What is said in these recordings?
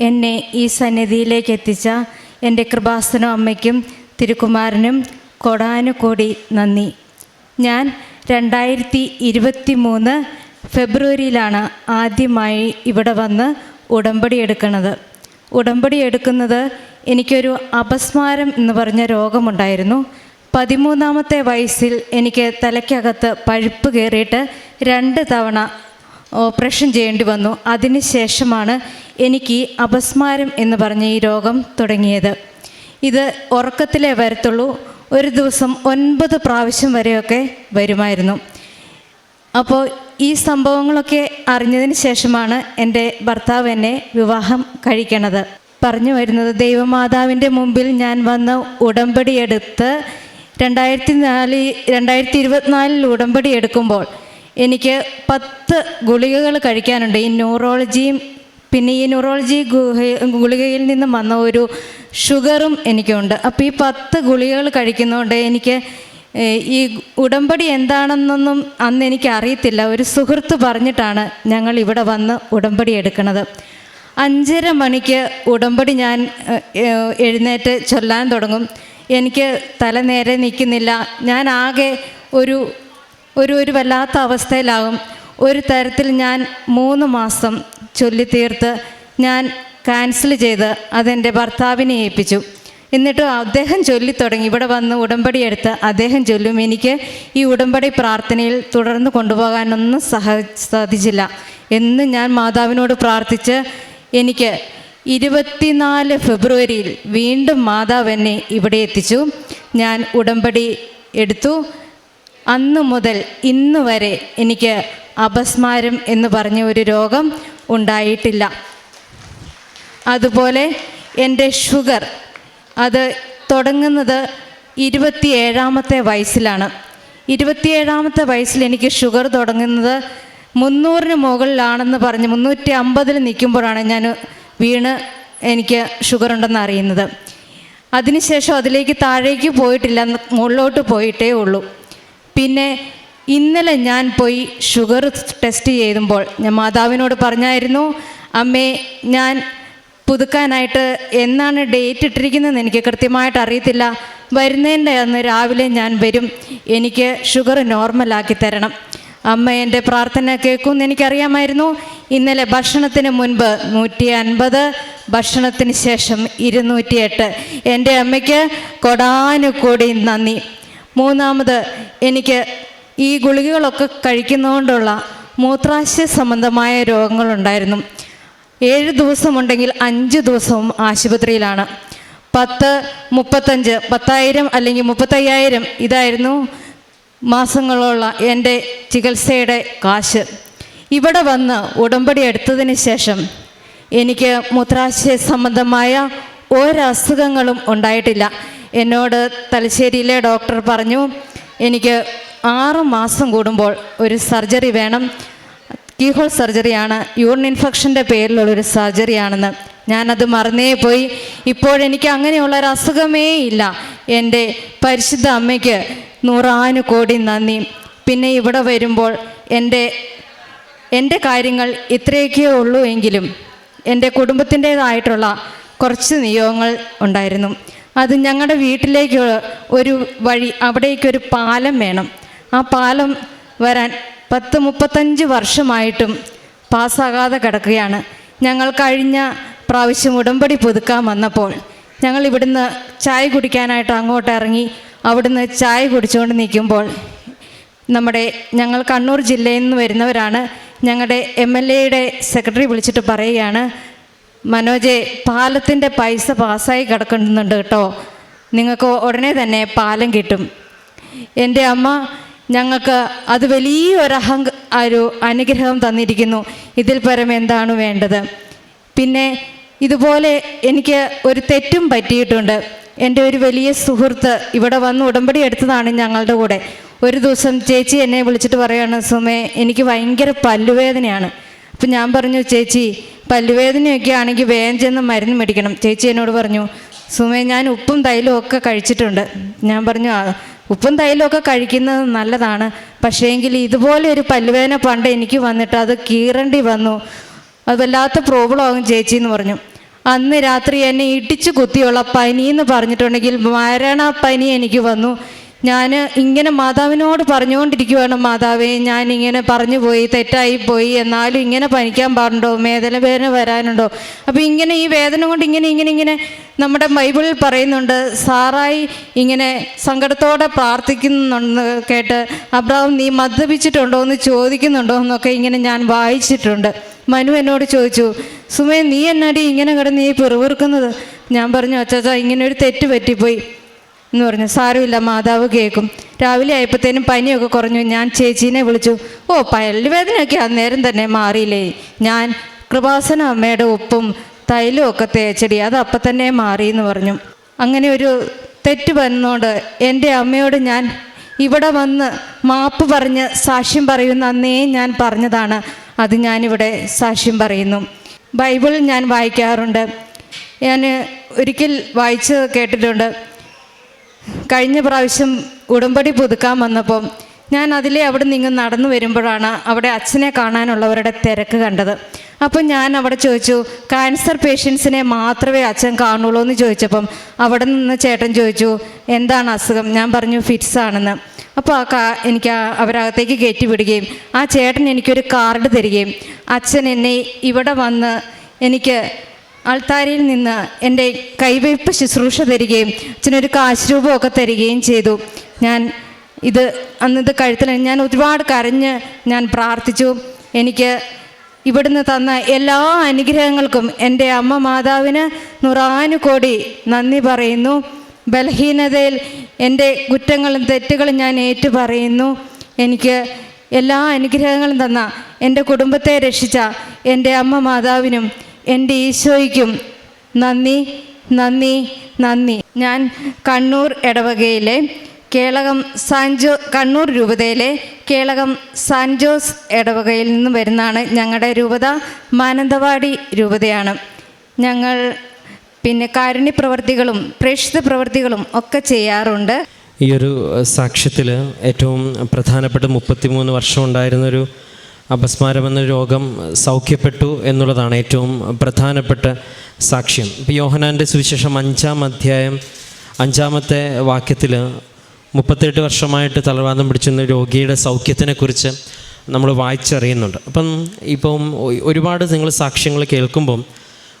എന്നെ ഈ സന്നിധിയിലേക്ക് എത്തിച്ച എന്റെ കൃപാസനം അമ്മയ്ക്കും തിരുക്കുമാരനും കൊടാനുകോടി നന്ദി. ഞാൻ രണ്ടായിരത്തി ഇരുപത്തി മൂന്ന് ഫെബ്രുവരിയിലാണ് ആദ്യമായി ഇവിടെ വന്ന് ഉടമ്പടി എടുക്കുന്നത്. ഉടമ്പടി എടുക്കുന്നത് എനിക്കൊരു അപസ്മാരം എന്ന് പറഞ്ഞ രോഗമുണ്ടായിരുന്നു. പതിമൂന്നാമത്തെ വയസ്സിൽ എനിക്ക് തലയ്ക്കകത്ത് പഴുപ്പ് കയറിയിട്ട് രണ്ട് തവണ ഓപ്പറേഷൻ ചെയ്യേണ്ടി വന്നു. അതിനുശേഷമാണ് എനിക്ക് അപസ്മാരം എന്ന് പറഞ്ഞ ഈ രോഗം തുടങ്ങിയത്. ഇത് ഉറക്കത്തിലേ വരത്തുള്ളൂ. ഒരു ദിവസം ഒൻപത് പ്രാവശ്യം വരെയൊക്കെ വരുമായിരുന്നു. അപ്പോൾ ഈ സംഭവങ്ങളൊക്കെ അറിഞ്ഞതിന് ശേഷമാണ് എന്റെ ഭർത്താവ് എന്നെ വിവാഹം കഴിക്കണത്. പറഞ്ഞു വരുന്നത് ദൈവമാതാവിന്റെ മുമ്പിൽ ഞാൻ വന്ന് ഉടമ്പടിയെടുത്ത് രണ്ടായിരത്തി നാല് രണ്ടായിരത്തി ഇരുപത്തിനാലിൽ ഉടമ്പടി എടുക്കുമ്പോൾ എനിക്ക് പത്ത് ഗുളികകൾ കഴിക്കാനുണ്ട്. ഈ ന്യൂറോളജിയും പിന്നെ ഈ ന്യൂറോളജി ഗുളികയിൽ നിന്നും വന്ന ഒരു ഷുഗറും എനിക്കുണ്ട്. അപ്പോൾ ഈ പത്ത് ഗുളികകൾ കഴിക്കുന്നതുകൊണ്ട് എനിക്ക് ഈ ഉടമ്പടി എന്താണെന്നൊന്നും അന്ന് എനിക്ക് അറിയത്തില്ല ഒരു സുഹൃത്ത് പറഞ്ഞിട്ടാണ് ഞങ്ങൾ ഇവിടെ വന്ന് ഉടമ്പടി എടുക്കുന്നത്. അഞ്ചര മണിക്ക് ഉടമ്പടി ഞാൻ എഴുന്നേറ്റ് ചൊല്ലാൻ തുടങ്ങും. എനിക്ക് തല നേരെ നിൽക്കുന്നില്ല. ഞാൻ ആകെ ഒരു ഒരു ഒരു വല്ലാത്ത അവസ്ഥയിലാകും. ഒരു തരത്തിൽ ഞാൻ മൂന്ന് മാസം ചൊല്ലിത്തീർത്ത് ഞാൻ ക്യാൻസൽ ചെയ്ത് അതെന്റെ ഭർത്താവിനെ ഏൽപ്പിച്ചു. എന്നിട്ട് അദ്ദേഹം ചൊല്ലിത്തുടങ്ങി. ഇവിടെ വന്ന് ഉടമ്പടി എടുത്ത് അദ്ദേഹം ചൊല്ലും. എനിക്ക് ഈ ഉടമ്പടി പ്രാർത്ഥനയിൽ തുടർന്ന് കൊണ്ടുപോകാനൊന്നും സഹ സാധിച്ചില്ല. എന്ന് ഞാൻ മാതാവിനോട് പ്രാർത്ഥിച്ച് എനിക്ക് ഇരുപത്തിനാല് ഫെബ്രുവരിയിൽ വീണ്ടും മാതാവ് എന്നെ ഇവിടെ എത്തിച്ചു. ഞാൻ ഉടമ്പടി എടുത്തു. അന്നു മുതൽ ഇന്ന് വരെ എനിക്ക് അപസ്മാരം എന്ന് പറഞ്ഞ ഒരു രോഗം ഉണ്ടായിട്ടില്ല. അതുപോലെ എന്റെ ഷുഗർ അത് തുടങ്ങുന്നത് ഇരുപത്തിയേഴാമത്തെ വയസ്സിലാണ്. ഇരുപത്തിയേഴാമത്തെ വയസ്സിൽ എനിക്ക് ഷുഗർ തുടങ്ങുന്നത് മുന്നൂറിന് മുകളിലാണെന്ന് പറഞ്ഞ് മുന്നൂറ്റി അമ്പതിൽ നിൽക്കുമ്പോഴാണ് ഞാൻ വീണ് എനിക്ക് ഷുഗർ ഉണ്ടെന്ന് അറിയുന്നത്. അതിനുശേഷം അതിലേക്ക് താഴേക്ക് പോയിട്ടില്ല മുകളിലോട്ട് പോയിട്ടേ ഉള്ളൂ. പിന്നെ ഇന്നലെ ഞാൻ പോയി ഷുഗർ ടെസ്റ്റ് ചെയ്യുമ്പോൾ ഞാൻ മാതാവിനോട് പറഞ്ഞായിരുന്നു അമ്മേ ഞാൻ പുതുക്കാനായിട്ട് എന്നാണ് ഡേറ്റ് ഇട്ടിരിക്കുന്നതെന്ന് എനിക്ക് കൃത്യമായിട്ട് അറിയത്തില്ല. വരുന്നതിന്റെ അന്ന് രാവിലെ ഞാൻ വരും. എനിക്ക് ഷുഗർ നോർമലാക്കി തരണം. അമ്മ എന്റെ പ്രാർത്ഥന കേൾക്കുമെന്ന് എനിക്കറിയാമായിരുന്നു. ഇന്നലെ ഭക്ഷണത്തിന് മുൻപ് നൂറ്റി അൻപത് ഭക്ഷണത്തിന് ശേഷം ഇരുന്നൂറ്റിയെട്ട്. എന്റെ അമ്മയ്ക്ക് കൊടാനുകൂടി നന്ദി. മൂന്നാമത് എനിക്ക് ഈ ഗുളികകളൊക്കെ കഴിക്കുന്നതുകൊണ്ടുള്ള മൂത്രാശയ സംബന്ധമായ രോഗങ്ങളുണ്ടായിരുന്നു. ഏഴ് ദിവസമുണ്ടെങ്കിൽ അഞ്ച് ദിവസവും ആശുപത്രിയിലാണ്. പത്ത് മുപ്പത്തഞ്ച് പത്തായിരം അല്ലെങ്കിൽ മുപ്പത്തയ്യായിരം ഇതായിരുന്നു മാസങ്ങളുള്ള എന്റെ ചികിത്സയുടെ കാശ്. ഇവിടെ വന്ന് ഉടമ്പടി എടുത്തതിന് ശേഷം എനിക്ക് മൂത്രാശയ സംബന്ധമായ ഒരസുഖങ്ങളും ഉണ്ടായിട്ടില്ല. എന്നോട് തലശ്ശേരിയിലെ ഡോക്ടർ പറഞ്ഞു എനിക്ക് ആറ് മാസം കൂടുമ്പോൾ ഒരു സർജറി വേണം. കീഹോൾ സർജറിയാണ്. യൂറിൻ ഇൻഫെക്ഷന്റെ പേരിലുള്ളൊരു സർജറിയാണെന്ന്. ഞാനത് മറന്നേ പോയി. ഇപ്പോഴെനിക്ക് അങ്ങനെയുള്ള ഒരു അസുഖമേ ഇല്ല. എന്റെ പരിശുദ്ധ അമ്മയ്ക്ക് നൂറാനു കോടി നന്ദി. പിന്നെ ഇവിടെ വരുമ്പോൾ എന്റെ എന്റെ കാര്യങ്ങൾ ഇത്രയൊക്കെ ഉള്ളൂ എങ്കിലും എന്റെ കുടുംബത്തിന്റേതായിട്ടുള്ള കുറച്ച് നിയോഗങ്ങൾ ഉണ്ടായിരുന്നു. അത് ഞങ്ങളുടെ വീട്ടിലേക്ക് ഒരു വഴി അവിടേക്കൊരു പാലം വേണം. ആ പാലം വരാൻ പത്ത് മുപ്പത്തഞ്ച് വർഷമായിട്ടും പാസ്സാകാതെ കിടക്കുകയാണ്. ഞങ്ങൾ കഴിഞ്ഞ പ്രാവശ്യം ഉടമ്പടി പുതുക്കാൻ വന്നപ്പോൾ ഞങ്ങൾ ഇവിടുന്ന് ചായ കുടിക്കാനായിട്ട് അങ്ങോട്ട് ഇറങ്ങി അവിടുന്ന് ചായ കുടിച്ചുകൊണ്ട് നിൽക്കുമ്പോൾ നമ്മുടെ ഞങ്ങൾ കണ്ണൂർ ജില്ലയിൽ നിന്ന് വരുന്നവരാണ്. ഞങ്ങളുടെ എം എൽ എയുടെ സെക്രട്ടറി വിളിച്ചിട്ട് പറയുകയാണ് മനോജെ പാലത്തിന്റെ പൈസ പാസ്സായി കിടക്കുന്നുണ്ട് കേട്ടോ. നിങ്ങൾക്ക് ഉടനെ തന്നെ പാലം കിട്ടും. എന്റെ അമ്മ ഞങ്ങൾക്ക് അത് വലിയൊരു അഹങ്ക ഒരു അനുഗ്രഹം തന്നിരിക്കുന്നു. ഇതിൽ പരം എന്താണ് വേണ്ടത്? പിന്നെ ഇതുപോലെ എനിക്ക് ഒരു തെറ്റും പറ്റിയിട്ടുണ്ട്. എന്റെ ഒരു വലിയ സുഹൃത്ത് ഇവിടെ വന്ന് ഉടമ്പടി എടുത്തതാണ് ഞങ്ങളുടെ കൂടെ. ഒരു ദിവസം ചേച്ചി എന്നെ വിളിച്ചിട്ട് പറയുകയാണ് സുമേ എനിക്ക് ഭയങ്കര പല്ലുവേദനയാണ്. അപ്പം ഞാൻ പറഞ്ഞു ചേച്ചി പല്ലുവേദനയൊക്കെ ആണെങ്കിൽ വേഗം ചെന്ന് മരുന്ന് മേടിക്കണം. ചേച്ചി എന്നോട് പറഞ്ഞു സുമേ ഞാൻ ഉപ്പും തൈലും ഒക്കെ കഴിച്ചിട്ടുണ്ട്. ഞാൻ പറഞ്ഞു ഉപ്പും തൈലും ഒക്കെ കഴിക്കുന്നത് നല്ലതാണ്. പക്ഷേങ്കിൽ ഇതുപോലെ ഒരു പല്ലുവേദന പണ്ട് എനിക്ക് വന്നിട്ട് അത് കീറേണ്ടി വന്നു. അത് വല്ലാത്ത പ്രോബ്ലം ആകും ചേച്ചി എന്ന് പറഞ്ഞു. അന്ന് രാത്രി എന്നെ ഇടിച്ചു കുത്തിയുള്ള പനി എന്ന് പറഞ്ഞിട്ടുണ്ടെങ്കിൽ പനി എനിക്ക് വന്നു. ഞാൻ ഇങ്ങനെ മാതാവിനോട് പറഞ്ഞുകൊണ്ടിരിക്കുവാണ് മാതാവേ ഞാൻ ഇങ്ങനെ പറഞ്ഞു പോയി തെറ്റായി പോയി എന്നാലും ഇങ്ങനെ പനിക്കാൻ പാടുണ്ടോ? വേദന വേദന വരാനുണ്ടോ? അപ്പോൾ ഇങ്ങനെ ഈ വേദന കൊണ്ട് ഇങ്ങനെ ഇങ്ങനെ ഇങ്ങനെ നമ്മുടെ ബൈബിളിൽ പറയുന്നുണ്ട് സാറായി ഇങ്ങനെ സങ്കടത്തോടെ പ്രാർത്ഥിക്കുന്നുണ്ടെന്ന് കേട്ട് അബ്രാഹം നീ മദ്യപിച്ചിട്ടുണ്ടോ? എന്ന് ചോദിക്കുന്നുണ്ടോ? എന്നൊക്കെ ഇങ്ങനെ ഞാൻ വായിച്ചിട്ടുണ്ട്. മനു എന്നോട് ചോദിച്ചു സുമേ നീ എന്നാടി ഇങ്ങനെ കിടന്ന് നീ പിറുവിറുക്കുന്നത് ഞാൻ പറഞ്ഞു അച്ചാച്ചാ ഇങ്ങനെ ഒരു തെറ്റ് പറ്റിപ്പോയി. എന്ന് പറഞ്ഞു. സാരമില്ല മാതാവ് കേൾക്കും. രാവിലെ ആയപ്പോഴത്തേനും പനിയൊക്കെ കുറഞ്ഞു. ഞാൻ ചേച്ചീനെ വിളിച്ചു. ഓ പല്ലുവേദനയൊക്കെ അന്നേരം തന്നെ മാറിയില്ലേ? ഞാൻ കൃപാസന അമ്മയുടെ ഉപ്പും തൈലും ഒക്കെ തേച്ചടി. അത് അപ്പം തന്നെ മാറി എന്ന് പറഞ്ഞു. അങ്ങനെ ഒരു തെറ്റ് വന്നതുകൊണ്ട് എന്റെ അമ്മയോട് ഞാൻ ഇവിടെ വന്ന് മാപ്പ് പറഞ്ഞ് സാക്ഷ്യം പറയുന്ന അന്നേ ഞാൻ പറഞ്ഞതാണ്. അത് ഞാനിവിടെ സാക്ഷ്യം പറയുന്നു. ബൈബിൾ ഞാൻ വായിക്കാറുണ്ട്. ഞാൻ ഒരിക്കൽ വായിച്ച് കേട്ടിട്ടുണ്ട്. കഴിഞ്ഞ പ്രാവശ്യം ഉടമ്പടി പുതുക്കാൻ വന്നപ്പം ഞാൻ അതിലെ അവിടെ നിന്ന് നടന്നു വരുമ്പോഴാണ് അവിടെ അച്ഛനെ കാണാനുള്ളവരുടെ തിരക്ക് കണ്ടത്. അപ്പം ഞാൻ അവിടെ ചോദിച്ചു ക്യാൻസർ പേഷ്യൻസിനെ മാത്രമേ അച്ഛൻ കാണുള്ളൂ എന്ന് ചോദിച്ചപ്പം അവിടെ നിന്ന് ചേട്ടൻ ചോദിച്ചു എന്താണ് അസുഖം? ഞാൻ പറഞ്ഞു ഫിറ്റ്സ് ആണെന്ന്. അപ്പോൾ ആ കാ എനിക്ക് അവരകത്തേക്ക് കയറ്റി വിടുകയും ആ ചേട്ടൻ എനിക്കൊരു കാർഡ് തരികയും അച്ഛൻ എന്നെ ഇവിടെ വന്ന് എനിക്ക് ആൾത്താരയിൽ നിന്ന് എന്റെ കൈവയ്പ് ശുശ്രൂഷ തരികയും അച്ഛനൊരു കാശ് രൂപമൊക്കെ തരികയും ചെയ്തു. ഞാൻ ഇത് അന്നിത് കഴുത്തിൽ ഞാൻ ഒരുപാട് കരഞ്ഞ് ഞാൻ പ്രാർത്ഥിച്ചു. എനിക്ക് ഇവിടുന്ന് തന്ന എല്ലാ അനുഗ്രഹങ്ങൾക്കും എന്റെ അമ്മ മാതാവിന് നൂറാനുകോടി നന്ദി പറയുന്നു. ബലഹീനതയിൽ എന്റെ കുറ്റങ്ങളും തെറ്റുകളും ഞാൻ ഏറ്റു പറയുന്നു. എനിക്ക് എല്ലാ അനുഗ്രഹങ്ങളും തന്ന എന്റെ കുടുംബത്തെ രക്ഷിച്ച എന്റെ അമ്മ മാതാവിനും എന്റെ ഈശോയ്ക്കും നന്ദി നന്ദി നന്ദി. ഞാൻ കണ്ണൂർ ഇടവകയിലെ കേളകം സാൻജോ കണ്ണൂർ രൂപതയിലെ കേളകം സാൻജോസ് ഇടവകയിൽ നിന്ന് വരുന്നതാണ് ഞങ്ങളുടെ രൂപത. മാനന്തവാടി രൂപതയാണ്. ഞങ്ങൾ പിന്നെ കാരുണ്യ പ്രവർത്തികളും പ്രേക്ഷിത പ്രവർത്തികളും ഒക്കെ ചെയ്യാറുണ്ട്. ഈ ഒരു സാക്ഷ്യത്തിൽ ഏറ്റവും പ്രധാനപ്പെട്ട മുപ്പത്തിമൂന്ന് വർഷം ഉണ്ടായിരുന്നൊരു അപസ്മാരമെന്ന രോഗം സൗഖ്യപ്പെട്ടു എന്നുള്ളതാണ് ഏറ്റവും പ്രധാനപ്പെട്ട സാക്ഷ്യം. ഇപ്പോൾ യോഹനാന്റെ സുവിശേഷം അഞ്ചാം അധ്യായം അഞ്ചാമത്തെ വാക്യത്തിൽ മുപ്പത്തെട്ട് വർഷമായിട്ട് തളർവാദം പിടിച്ചിരുന്ന രോഗിയുടെ സൗഖ്യത്തിനെക്കുറിച്ച് നമ്മൾ വായിച്ചറിയുന്നുണ്ട്. അപ്പം ഇപ്പം ഒരുപാട് നിങ്ങൾ സാക്ഷ്യങ്ങൾ കേൾക്കുമ്പം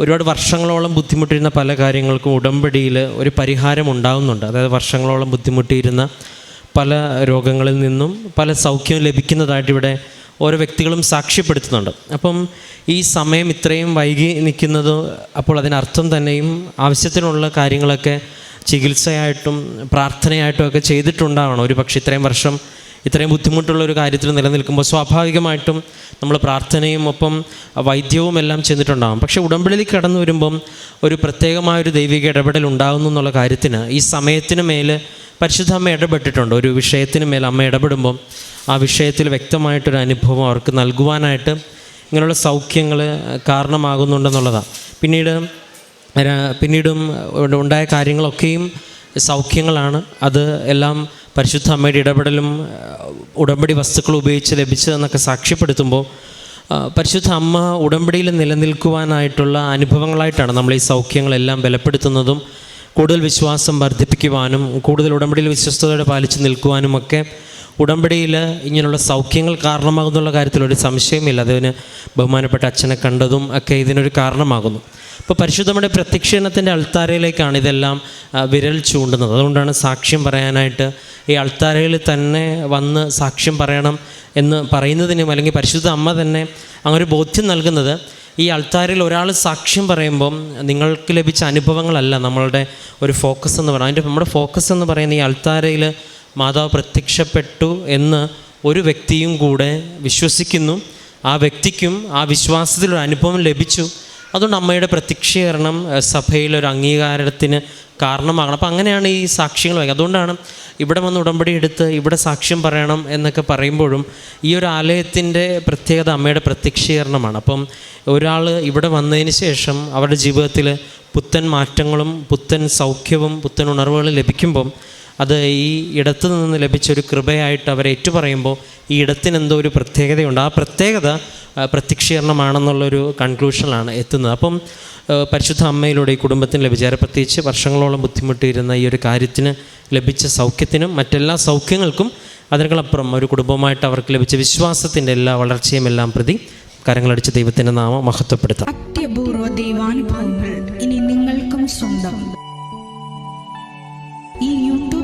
ഒരുപാട് വർഷങ്ങളോളം ബുദ്ധിമുട്ടിയിരുന്ന പല കാര്യങ്ങൾക്കും ഉടമ്പടിയിൽ ഒരു പരിഹാരം ഉണ്ടാകുന്നുണ്ട് അതായത് വർഷങ്ങളോളം ബുദ്ധിമുട്ടിയിരുന്ന പല രോഗങ്ങളിൽ നിന്നും പല സൗഖ്യം ലഭിക്കുന്നതായിട്ട് ഇവിടെ ഓരോ വ്യക്തികളും സാക്ഷ്യപ്പെടുത്തുന്നുണ്ട്. അപ്പം ഈ സമയം ഇത്രയും വൈകി നിൽക്കുന്നത് അപ്പോൾ അതിനർത്ഥം തന്നെയും ആവശ്യത്തിനുള്ള കാര്യങ്ങളൊക്കെ ചികിത്സയായിട്ടും പ്രാർത്ഥനയായിട്ടും ഒക്കെ ചെയ്തിട്ടുണ്ടാവണം. ഒരു പക്ഷേ ഇത്രയും വർഷം ഇത്രയും ബുദ്ധിമുട്ടുള്ള ഒരു കാര്യത്തിൽ നിലനിൽക്കുമ്പോൾ സ്വാഭാവികമായിട്ടും നമ്മൾ പ്രാർത്ഥനയും ഒപ്പം വൈദ്യവും എല്ലാം ചെന്നിട്ടുണ്ടാകും പക്ഷേ ഉടമ്പടിയിൽ കടന്നു വരുമ്പം ഒരു പ്രത്യേകമായൊരു ദൈവിക ഇടപെടൽ ഉണ്ടാകുന്നു എന്നുള്ള കാര്യത്തിന് ഈ സമയത്തിന് മേൽ പരിശുദ്ധ അമ്മ ഇടപെട്ടിട്ടുണ്ട്. ഒരു വിഷയത്തിന് മേൽ അമ്മ ഇടപെടുമ്പം ആ വിഷയത്തിൽ വ്യക്തമായിട്ടൊരു അനുഭവം അവർക്ക് നൽകുവാനായിട്ട് ഇങ്ങനെയുള്ള സൗഖ്യങ്ങൾ കാരണമാകുന്നുണ്ടെന്നുള്ളതാണ് പിന്നീട് പിന്നീടും ഉണ്ടായ കാര്യങ്ങളൊക്കെയും സൗഖ്യങ്ങളാണ്. അത് എല്ലാം പരിശുദ്ധ അമ്മയുടെ ഇടപെടലും ഉടമ്പടി വസ്തുക്കൾ ഉപയോഗിച്ച് ലഭിച്ചതെന്നൊക്കെ സാക്ഷ്യപ്പെടുത്തുമ്പോൾ പരിശുദ്ധ അമ്മ ഉടമ്പടിയിൽ നിലനിൽക്കുവാനായിട്ടുള്ള അനുഭവങ്ങളായിട്ടാണ് നമ്മൾ ഈ സൗഖ്യങ്ങളെല്ലാം ബലപ്പെടുത്തുന്നതും കൂടുതൽ വിശ്വാസം വർദ്ധിപ്പിക്കുവാനും കൂടുതൽ ഉടമ്പടിയിൽ വിശ്വസ്തയോടെ പാലിച്ചു നിൽക്കുവാനും ഒക്കെ ഉടമ്പടിയിൽ ഇങ്ങനെയുള്ള സൗഖ്യങ്ങൾ കാരണമാകുന്നുള്ള കാര്യത്തിൽ ഒരു സംശയമില്ല അതിന് ബഹുമാനപ്പെട്ട അച്ഛനെ കണ്ടതും ഒക്കെ ഇതിനൊരു കാരണമാകുന്നു. അപ്പോൾ പരിശുദ്ധമ്മയുടെ പ്രത്യക്ഷീണത്തിന്റെ അൾത്താരയിലേക്കാണ് ഇതെല്ലാം വിരൽ ചൂണ്ടുന്നത്. അതുകൊണ്ടാണ് സാക്ഷ്യം പറയാനായിട്ട് ഈ അൾത്താരയിൽ തന്നെ വന്ന് സാക്ഷ്യം പറയണം എന്ന് പറയുന്നതിനും അല്ലെങ്കിൽ പരിശുദ്ധ അമ്മ തന്നെ അങ്ങനെ ഒരു ബോധ്യം നൽകുന്നത് ഈ അൾത്താരയിൽ ഒരാൾ സാക്ഷ്യം പറയുമ്പം നിങ്ങൾക്ക് ലഭിച്ച അനുഭവങ്ങളല്ല നമ്മളുടെ ഒരു ഫോക്കസ് എന്ന് പറയുന്നത്. അതിന്റെ നമ്മുടെ ഫോക്കസ് എന്ന് പറയുന്നത് ഈ അൾത്താരയിൽ മാതാവ് പ്രത്യക്ഷപ്പെട്ടു എന്ന് ഒരു വ്യക്തിയും കൂടെ വിശ്വസിക്കുന്നു. ആ വ്യക്തിക്കും ആ വിശ്വാസത്തിലൊരു അനുഭവം ലഭിച്ചു. അതുകൊണ്ട് അമ്മയുടെ പ്രത്യക്ഷീകരണം സഭയിൽ സഭയിലൊരു അംഗീകാരത്തിന് കാരണമാകണം. അപ്പം അങ്ങനെയാണ് ഈ സാക്ഷ്യങ്ങൾ അതുകൊണ്ടാണ് ഇവിടെ വന്ന് ഉടമ്പടി എടുത്ത് ഇവിടെ സാക്ഷ്യം പറയണം എന്നൊക്കെ പറയുമ്പോഴും ഈ ഒരു ആലയത്തിന്റെ പ്രത്യേകത അമ്മയുടെ പ്രത്യക്ഷീകരണമാണ്. അപ്പം ഒരാൾ ഇവിടെ വന്നതിന് ശേഷം അവരുടെ ജീവിതത്തിൽ പുത്തൻ മാറ്റങ്ങളും പുത്തൻ സൗഖ്യവും പുത്തൻ ഉണർവുകളും ലഭിക്കുമ്പം അത് ഈ ഇടത്തു നിന്ന് ലഭിച്ച ഒരു കൃപയായിട്ട് അവരെ ഏറ്റുപറയുമ്പോൾ ഈ ഇടത്തിന് എന്തോ ഒരു പ്രത്യേകതയുണ്ട്. ആ പ്രത്യേകത പ്രത്യക്ഷീകരണമാണെന്നുള്ളൊരു കൺക്ലൂഷനിലാണ് എത്തുന്നത്. അപ്പം പരിശുദ്ധ അമ്മയിലൂടെ ഈ കുടുംബത്തിന് ലഭിച്ച പ്രത്യേകിച്ച് വർഷങ്ങളോളം ബുദ്ധിമുട്ടിയിരുന്ന ഈ ഒരു കാര്യത്തിന് ലഭിച്ച സൗഖ്യത്തിനും മറ്റെല്ലാ സൗഖ്യങ്ങൾക്കും അതിനേക്കാളപ്പുറം ഒരു കുടുംബമായിട്ട് അവർക്ക് ലഭിച്ച വിശ്വാസത്തിന്റെ എല്ലാ വളർച്ചയും എല്ലാം പ്രതി കരങ്ങളടിച്ച് ദൈവത്തിന്റെ നാമം മഹത്വപ്പെടുത്താം. അത്യപൂർവ ദൈവാനുഭവങ്ങൾ ഇനി നിങ്ങൾക്കും ഈ